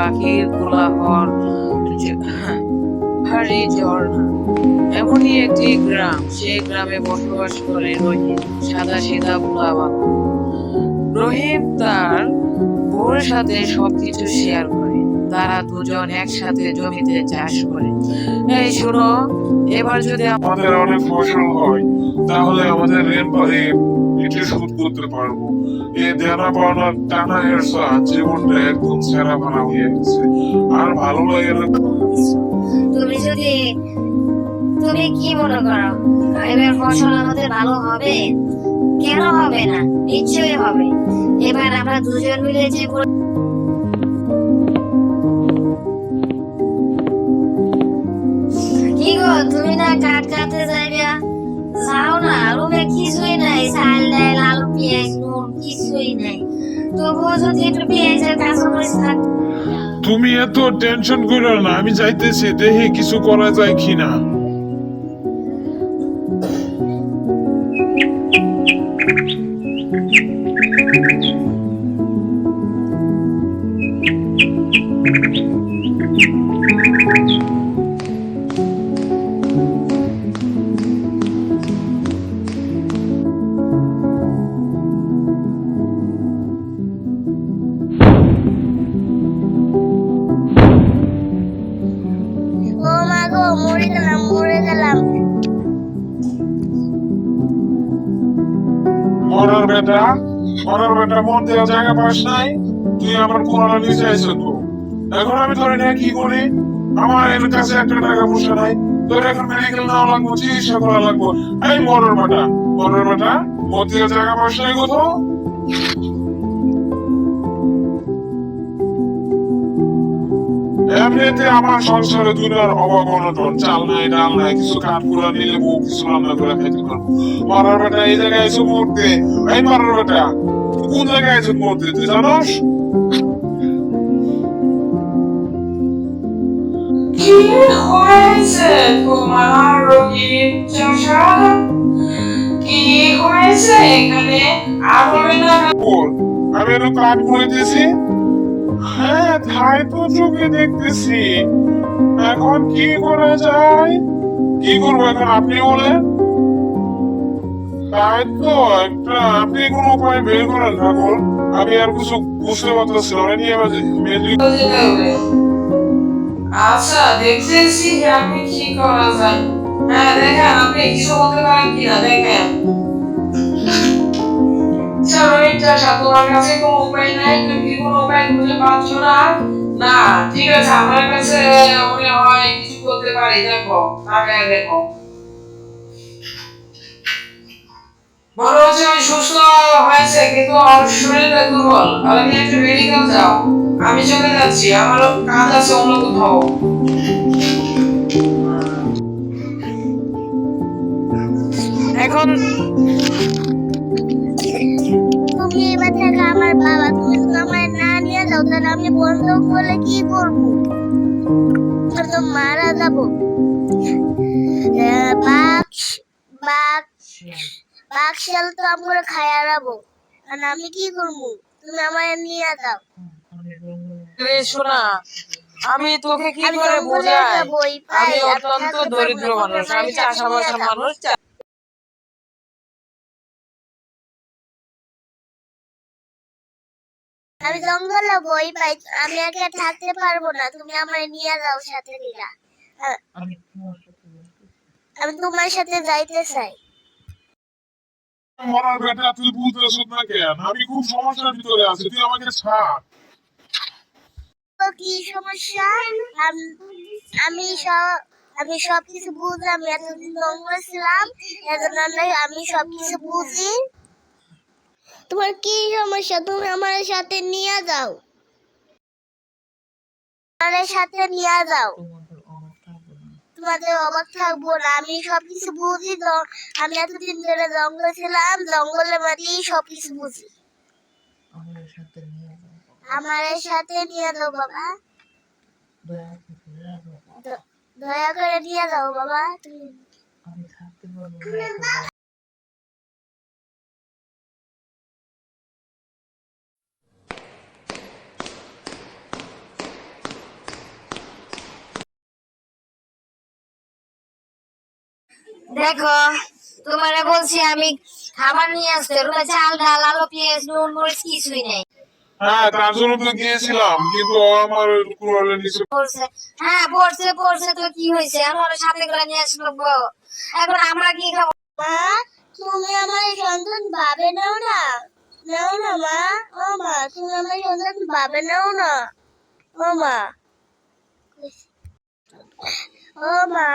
পাখির কোলাহল ভারী ঝর্ণা এমনই একটি গ্রাম সেই গ্রামে বসবাস করে রহিম সাদা সিধা বুলা বাবা। রহিম তার বউর সাথে সবকিছু শেয়ার করে। তারা দুজন একসাথে জমিতে চাষ করে। এই শোনো, এবার যদি আম- আমাদের অনেক ফসল হয়, তাহলে আমাদের ঋণ একটু শোধ পারব। এ দেনা পাওনা টানা হেরসা জীবনটা একদম সেরা বানা হয়ে গেছে। আর ভালো লাগে না তুমি যদি, তুমি কি মনে করো? এবার ফসল আমাদের ভালো হবে? কেন হবে না? নিশ্চয়ই হবে। এবার আমরা দুজন মিলে যে কি গো, তুমি না কাট কাটতে যাইবে? যাও না রুমে কিছুই নাই চাল ডাল আলু পেঁয়াজ নুন কিছুই নাই তবুও যদি একটু পেঁয়াজের কাঁচামরিচ থাকতো তুমি এত টেনশন করো না, আমি যাইতেছি, দেখি কিছু করা যায় কিনা। ও বেটা ওনার বেটা, মন দেওয়ার জায়গা পাস নাই, তুই আমার কোনারা নিচে আইছো তো। এখন আমি ধরে নিয়ে কি করি? আমার এর কাছে একটা টাকা পয়সা নাই, তোর এখন মেডিকেল নেওয়া লাগবো, চিকিৎসা করা লাগবো। এই মনের বেটা মনের বেটা, মন দেওয়ার জায়গা পাস নাই কোথাও এমনিতে আমার সংসারে দুনিয়ার অভাব অনটন চাল নাই ডাল নাই কিছু কাঠ কুড়া নিলে বউ কিছু রান্না করে খাইতে পারব। মারার বেটা এই জায়গায় এসে মরতে এই মারার বেটা কোন জায়গায় এসে মরতে তুই জানোস? কি হয়েছে তোমার রোগীর কি হয়েছে এখানে? আর না। বল আমি এত কাঠ কুড়াইতেছি? হ্যাঁ তাই তো চোখে দেখতেছি। এখন কি করা যায়? কি করব এখন আপনি বলেন? তাই তো, একটা আপনি কোন উপায় বের করেন ঠাকুর আমি আর কিছু বুঝতে পারতেছি না নিয়ে আচ্ছা দেখতেছি আপনি কি করা যায়। হ্যাঁ দেখেন, আপনি কিছু বলতে পারেন কিনা? দেখেন। আচ্ছা রোহিত চাষা কাছে কোনো উপায় নাই, তুমি কোনো উপায় খুঁজে পাচ্ছ না? না, ঠিক আছে, আমার কাছে মনে হয় কিছু করতে পারি, দেখো তাকায় দেখো। মনে আমি সুস্থ হয়েছে, কিন্তু আমার শরীরটা দুর্বল। তাহলে একটু মেডিকেল যাও। আমি চলে যাচ্ছি আমারও কাজ আছে অন্য কোথাও। বন্ধক বলে কি করব? আমি তো মারা যাব আহ, বাঘ বাঘ বাঘ শিয়াল তো আমরা খায়া রাবো আর আমি কি করব? তুমি আমার নিয়ে যাও। রে শোনা আমি তোকে কি করে বোঝাই? আমি অত্যন্ত দরিদ্র মানুষ আমি সাথে চাষাবাসা নিয়ে যাও। মানুষ আমি জঙ্গলে বই পাই আমি একা থাকতে পারব না তুমি আমার নিয়ে যাও সাথে নিয়ে। আমি তোমার সাথে যাইতে চাই। মরার বেটা তুই বুঝতেছ না কেন? আমি খুব সমস্যার ভিতরে আছি তুই আমাকে ছাড়। তো কি সমস্যা? আম- আমি সব আমি সবকিছু বুঝলাম এতদিন জঙ্গলে ছিলাম এজন্য নয় আমি সবকিছু বুঝি। তোমার কি সমস্যা? তুমি আমার সাথে নিয়ে যাও। আমার সাথে নিয়ে যাও। তোমাদের অবাক থাকব না। আমি সবকিছু বুঝি আমি এতদিন ধরে জঙ্গলে ছিলাম জঙ্গলের মাঝেই সবকিছু বুঝি। আমার সাথে নিয়ে যাও বাবা। দয়া করে নিয়ে যাও বাবা। তুমি দেখো তোমারে বলছি আমি খাবার নিয়ে আসতে রুমে চাল ডাল আলু পেঁয়াজ নুন মরিচ কিছুই নেই। হ্যাঁ তার জন্য তো গিয়েছিলাম কিন্তু ও আমার কুড়ালের নিচে পড়ছে। হ্যাঁ পড়ছে পড়ছে তো কি হয়েছে? আমার সাথে করে নিয়ে আসলো। এখন আমরা কি খাব? মা তুমি আমার এই সন্তান ভাবে নাও না। নাও না মা। ও মা তুমি আমার সন্তান ভাবে নাও না। ও মা। ও মা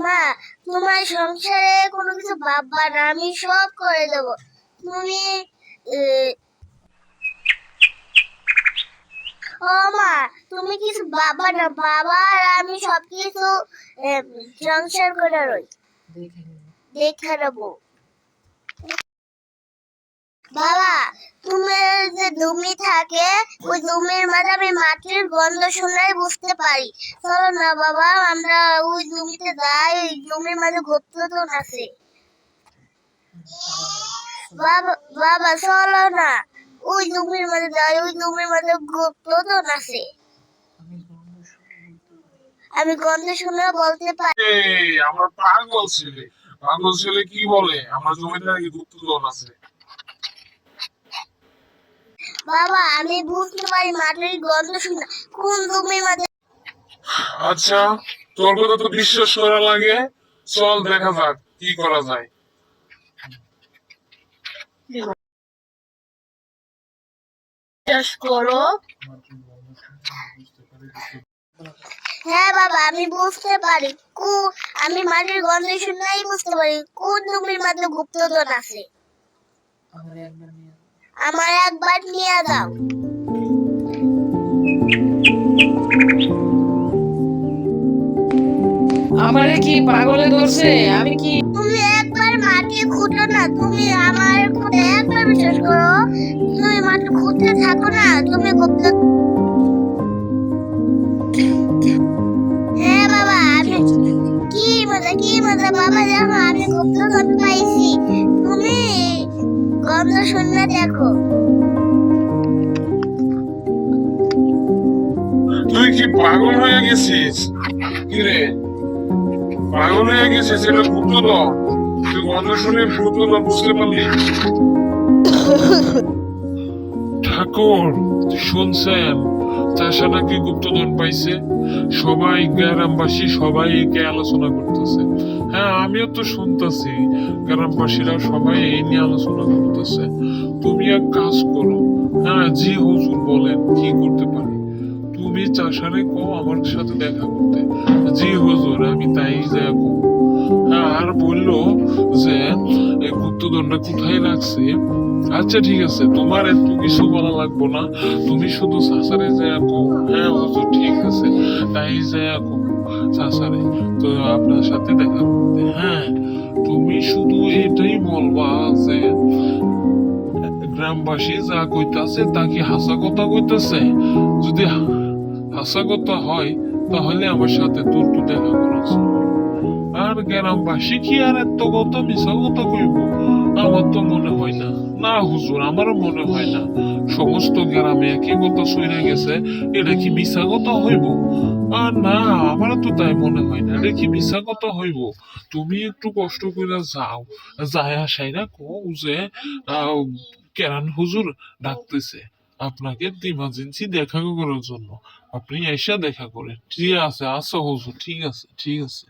মা তোমার সংসারে কোনো কিছু ভাববা না আমি সব করে দেব। তুমি ও মা তুমি কিছু বাবা না বাবা আর আমি সব কিছু সংসার করে রই। দেখে নেব। বাবা তুমি জমি থাকে, ওই জমির আমি মাটির গন্ধ শুনলেই বুঝতে পারি। চলো না বাবা, আমরা ওই জমিতে যাই, ওই জমির মাঝে গুপ্তধন আছে। বাবা বাবা, চলো না। ওই জমির মাঝে যাই, ওই জমির মাঝে গুপ্তধন আছে। আমি গন্ধ শুনে বলতে পারি। আমার পাগল ছেলে। পাগল ছেলে কি বলে? আমার জমিতে নাকি গুপ্তধন আছে। বাবা আমি বুঝতে পারি মাটির গন্ধ শুনে কোন জমির মাঝে আচ্ছা তোর কথা তো বিশ্বাস করা লাগে। চল দেখা যাক কি করা যায়। করো। হ্যাঁ বাবা আমি বুঝতে পারি। কু আমি মাটির গন্ধ শুনলেই বুঝতে পারি। কোন জমির মধ্যে গুপ্তধন আছে? আমার একবার নিয়ে দাও আমারে কি পাগলে ধরছে? আমি কি তুমি একবার মাটি খুঁটো না তুমি আমার কথা একবার বিশ্বাস করো তুমি মাটি খুঁটতে থাকো না তুমি গুপ্ত হ্যাঁ বাবা আমি কি মজা কি মজা বাবা দেখো আমি গুপ্তধন পাইছি। গন্ধ শুনলে দেখো। তুই কি পাগল হয়ে গেছিস? কিরে পাগল হয়ে গেছিস? এটা ভূতল তুই গন্ধ শুনে ভূতল বুঝতে পারলি? ঠাকুর শুনছেন চাষা নাকি গুপ্তধন পাইছে। সবাই গ্রামবাসী সবাই একে আলোচনা করতেছে। হ্যাঁ আমিও তো শুনতেছি, গ্রামবাসীরা সবাই এই নিয়ে আলোচনা করতেছে। তুমি এক কাজ করো। হ্যাঁ জি হুজুর বলেন, কি করতে পারি? তুমি চাষারে কো আমার সাথে দেখা করতে। জি হুজুর, আমি তাই যা কো হ্যাঁ আর বলল যে এই গুপ্তধনটা কোথায় লাগছে আচ্ছা ঠিক আছে, তোমার এত কিছু বলা লাগবো না। তুমি শুধু সাসারে যায় হ্যাঁ হুজুর, ঠিক আছে, তাই যায় সাসারে। তো আপনার সাথে দেখা করতে। হ্যাঁ তুমি শুধু এটাই বলবা যে, গ্রামবাসী যা কইতাছে তা কি হাসা কথা কইতাছে। যদি হাসা কথা হয়, তাহলে আমার সাথে তোর তো দেখা করার আর গ্রামবাসী কি আর এত কথা কইব? আমার তো মনে হয় না। না, হুজুর মনে হয় না। সমস্ত গ্রামে একই কথা গেছে, এটা কি হইব? আর না তো তাই মনে হয় না। এটা কি হইব? তুমি একটু কষ্ট করে যাও। যায় আসাই না, কও যে কেরান হুজুর ডাকতেছে আপনাকে ইমার্জেন্সি দেখা করার জন্য। আপনি এসে দেখা করেন। ঠিক আছে, আসো হুজুর, ঠিক আছে ঠিক আছে।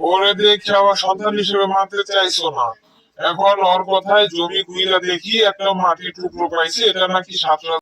ওরে দেখে আমার সন্তান হিসেবে মানতে চাইছো না। এখন ওর কথায় জমি কুইলা দেখি একটা মাটির টুকরো পাইছি, এটা নাকি সাত